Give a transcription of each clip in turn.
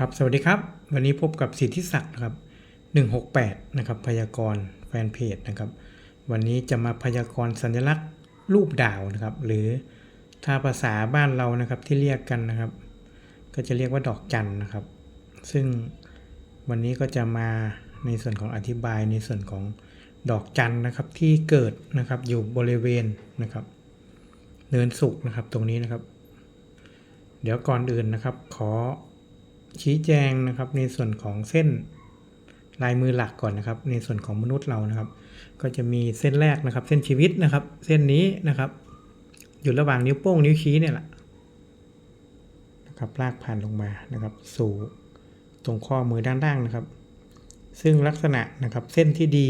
ครับ สวัสดีครับ วันนี้พบกับสิทธิศักดิ์นะครับ 168 นะครับ พยากรณ์แฟนเพจนะครับ วันนี้จะมาพยากรณ์สัญลักษณ์รูปดาวนะครับ หรือถ้าภาษาบ้านเรานะครับที่เรียกกันนะครับ ก็จะเรียกว่าดอกจันนะครับ ซึ่งวันนี้ก็จะมาในส่วนของอธิบายในส่วนของดอกจันนะครับที่เกิดนะครับอยู่บริเวณนะครับเนินสุกนะครับตรงนี้นะครับ เดี๋ยวก่อนอื่นนะครับ ขอ ชี้แจงนะครับในส่วนของเส้นลายมือหลักก่อนนะครับ ในส่วนของมนุษย์เรานะครับ ก็จะมีเส้นแรกนะครับ เส้นชีวิตนะครับ เส้นนี้นะครับ อยู่ระหว่างนิ้วโป้งนิ้วชี้เนี่ยแหละนะครับลากผ่านลงมานะครับ สู่ตรงข้อมือด้านล่างนะครับ ซึ่งลักษณะนะครับเส้นที่ดี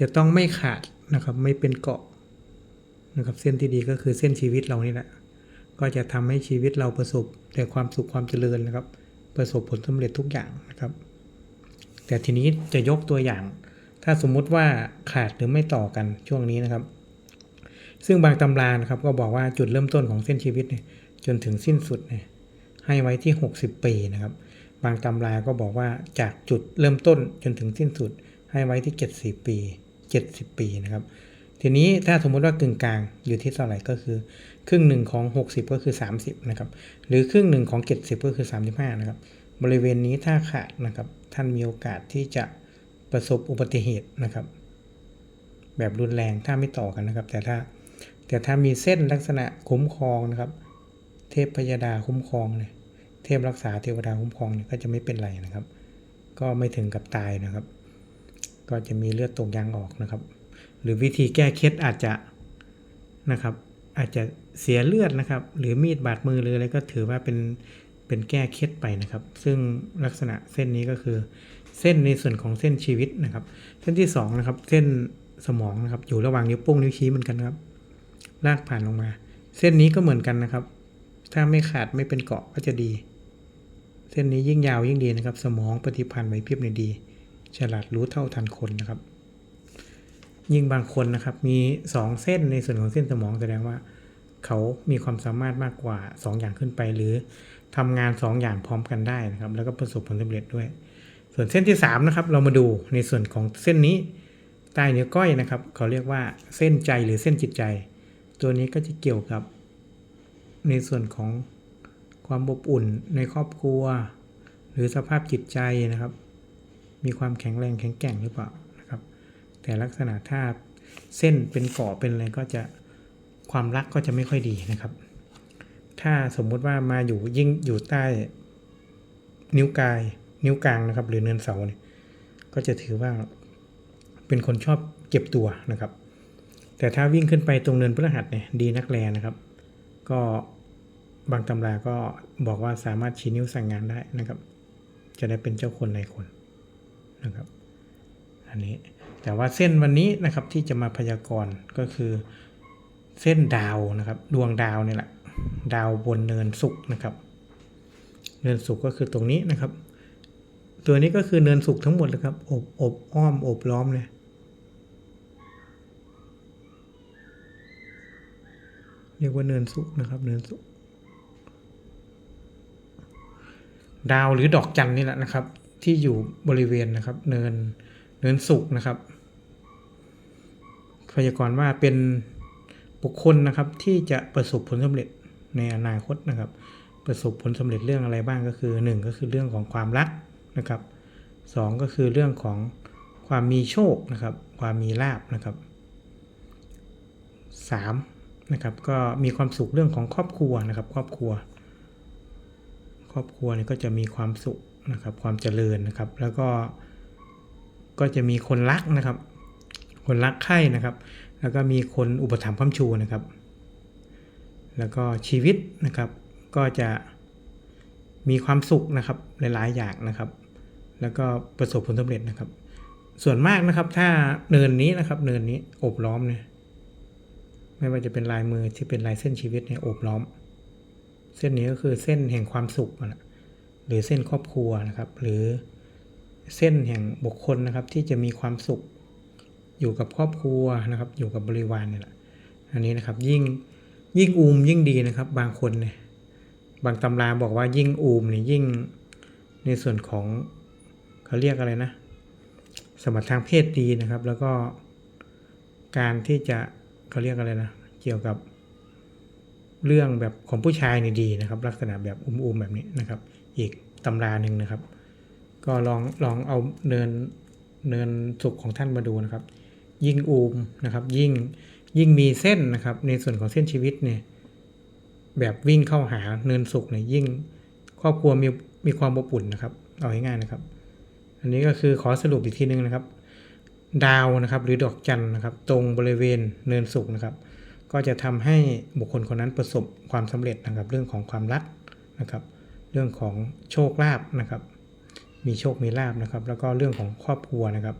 จะต้องไม่ขาดนะครับ ไม่เป็นเกาะนะครับเส้นที่ดีก็คือเส้นชีวิตเรานี่แหละก็จะทำให้ชีวิตเราประสบแต่ความสุขความเจริญนะครับ ประสบผลสำเร็จทุกอย่างนะครับ แต่ทีนี้จะยกตัวอย่าง ถ้าสมมุติว่าขาดหรือไม่ต่อกันช่วงนี้นะครับ ซึ่งบางตำรานะครับก็บอกว่าจุดเริ่มต้นของเส้นชีวิตเนี่ยจนถึงสิ้นสุดเนี่ยให้ไว้ที่ 60 ปีนะครับ บางตำราก็บอกว่าจากจุดเริ่มต้นจนถึงสิ้นสุด ให้ไว้ที่70ปี 70 ปีนะครับ ทีนี้ถ้าสมมุติว่ากึ่งกลางอยู่ที่เท่าไหร่ก็คือ ครึ่งหนึ่งของ 60 ก็คือ 30นะครับหรือครึ่งหนึ่งของ 70 ก็คือ 35นะครับบริเวณนี้ถ้าขาดนะครับท่านมีโอกาสที่จะประสบอุบัติเหตุนะครับ แบบรุนแรงถ้าไม่ต่อกันนะครับ แต่ถ้าแต่ถ้ามีเส้นลักษณะคุ้มครองนะครับ เทพพยดาคุ้มครองเนี่ยเทพรักษาเทวดาคุ้มครองเนี่ยก็จะไม่เป็นไรนะครับ ก็ไม่ถึงกับตายนะครับ ก็จะมีเลือดตกยางออกนะครับ หรือวิธีแก้เคล็ดอาจจะนะครับอาจจะเสียเลือดนะครับ หรือมีดบาดมือหรืออะไรก็ถือว่าเป็นเป็นแก้เคล็ดไปนะครับ ซึ่งลักษณะเส้นนี้ก็คือเส้นในส่วนของเส้นชีวิตนะครับ เส้นที่สองนะครับเส้นสมองนะครับอยู่ระหว่างนิ้วโป้งนิ้วชี้เหมือนกันครับ ลากผ่านลงมา เส้นนี้ก็เหมือนกันนะครับ ถ้าไม่ขาดไม่เป็นเกาะก็จะดี เส้นนี้ยิ่งยาวยิ่งดีนะครับ สมองปฏิพันธ์ไหวพริบในดี ฉลาดรู้เท่าทันคนนะครับ ยิ่งบางคนนะครับ มี 2 เส้นในส่วนของเส้นสมองแสดงว่า เขามีความสามารถมากกว่า 2 อย่างขึ้นไป หรือทำงาน 2 อย่างพร้อมกันได้นะครับ แล้วก็ประสบผลสำเร็จด้วย ส่วนเส้นที่3นะครับเรามาดูในส่วนของเส้นนี้ใต้นิ้วก้อยนะครับ เขาเรียกว่าเส้นใจหรือเส้นจิตใจ ตัวนี้ก็จะเกี่ยวกับ ในส่วนของความอบอุ่นในครอบครัว หรือสภาพจิตใจนะครับ มีความแข็งแรงแข็งแกร่งหรือเปล่า แต่ลักษณะถ้าเส้นเป็นเกาะเป็นอะไรก็จะความรักก็จะไม่ค่อยดีนะครับ ถ้าสมมุติว่ามาอยู่ยิ่งอยู่ใต้ นิ้วกายนิ้วกลางนะครับ หรือเนินเสาเนี่ยก็จะถือว่าเป็นคนชอบเก็บตัวนะครับ แต่ถ้าวิ่งขึ้นไปตรงเนินพฤหัสเนี่ยดีนักแลนะครับ ก็บางตำราก็บอกว่าสามารถชี้นิ้วสั่งงานได้นะครับ จะได้เป็นเจ้าคนในคนนะครับ อันนี้ แต่ว่าเส้นวันนี้นะครับที่จะมาพยากรณ์ก็คือเส้นดาวนะครับ ดวงดาวนี่แหละ ดาวบนเนินสุกนะครับ เนินสุกก็คือตรงนี้นะครับ ตัวนี้ก็คือเนินสุกทั้งหมดเลยครับ อบอบอ้อมอบล้อมเลยเรียกว่าเนินสุกนะครับ เนินสุกดาวหรือดอกจันนี่แหละนะครับ ที่อยู่บริเวณนะครับ เนิน เนินสุกนะครับ พยากรณ์ว่าเป็นบุคคลนะครับที่จะประสบผลสำเร็จในอนาคตนะครับ ประสบผลสำเร็จเรื่องอะไรบ้างก็คือหนึ่งก็คือเรื่องของความรักนะครับสองก็คือเรื่องของความมีโชคนะครับ ความมีลาบนะครับสามนะครับก็มีความสุขเรื่องของครอบครัวนะครับ ครอบครัว ครอบครัวเนี่ยก็จะมีความสุขนะครับ ความเจริญนะครับ แล้วก็ ก็จะมีคนรักนะครับ คนรักใคร่นะครับ แล้วก็มีคนอุปถัมภ์พัมชูนะครับ แล้วก็ชีวิตนะครับ ก็จะมีความสุขนะครับหลายๆอย่างนะครับ แล้วก็ประสบผลสำเร็จนะครับ ส่วนมากนะครับถ้าเนินนี้นะครับ เนินนี้โอบล้อมเนี่ยไม่ว่าจะเป็นลายมือที่เป็นลายเส้นชีวิตเนี่ยโอบล้อม เส้นนี้ก็คือเส้นแห่งความสุขนะหรือเส้นครอบครัวนะครับ หรือ เส้นแห่งบุคคลนะครับ ที่จะมีความสุข อยู่กับครอบครัวนะครับ อยู่กับบริวารเนี่ยแหละอันนี้นะครับยิ่งยิ่งอูมยิ่งดีนะครับ บางคนเนี่ยบางตำราบอกว่ายิ่งอูมเนี่ยยิ่งในส่วนของเขาเรียกอะไรนะ สมรรถทางเพศดีนะครับ แล้วก็การที่จะเขาเรียกอะไรนะ เกี่ยวกับเรื่องแบบของผู้ชายนี่ดีนะครับ ลักษณะแบบอุ้มๆแบบนี้นะครับ อีกตำราหนึ่งนะครับ ก็ลองลองเอาเนินเนินสุขของท่านมาดูนะครับ ยิ่งอูมนะครับ ยิ่งยิ่งมีเส้นนะครับ ในส่วนของเส้นชีวิตเนี่ยแบบวิ่งเข้าหาเนินสุขเนี่ยยิ่งครอบครัวมีมีความอบอุ่นนะครับ เอาง่ายๆนะครับ อันนี้ก็คือขอสรุปอีกทีนึงนะครับ ดาวนะครับ หรือดอกจันนะครับ ตรงบริเวณเนินสุขนะครับ ก็จะทำให้บุคคลคนนั้นประสบความสำเร็จนะครับ เรื่องของความรักนะครับ เรื่องของโชคลาภนะครับ มีโชคมีลาภนะครับ แล้วก็เรื่องของครอบครัวนะครับ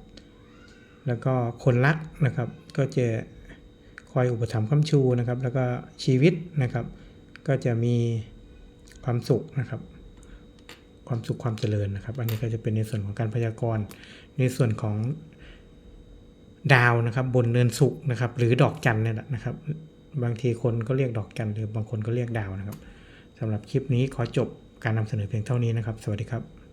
แล้วก็คนรักนะครับ ก็จะคอยอุปถัมภ์ค้ำชูนะครับ แล้วก็ชีวิตนะครับ ก็จะมีความสุขนะครับ ความสุขความเจริญนะครับ อันนี้ก็จะเป็นในส่วนของการพยากรณ์ในส่วนของดาวนะครับบนเนินสุกนะครับ หรือดอกจันเนี่ยแหละนะครับ บางทีคนก็เรียกดอกจันหรือบางคนก็เรียกดาวนะครับสำหรับคลิปนี้ขอจบการนำเสนอเพียงเท่านี้นะครับ สวัสดีครับ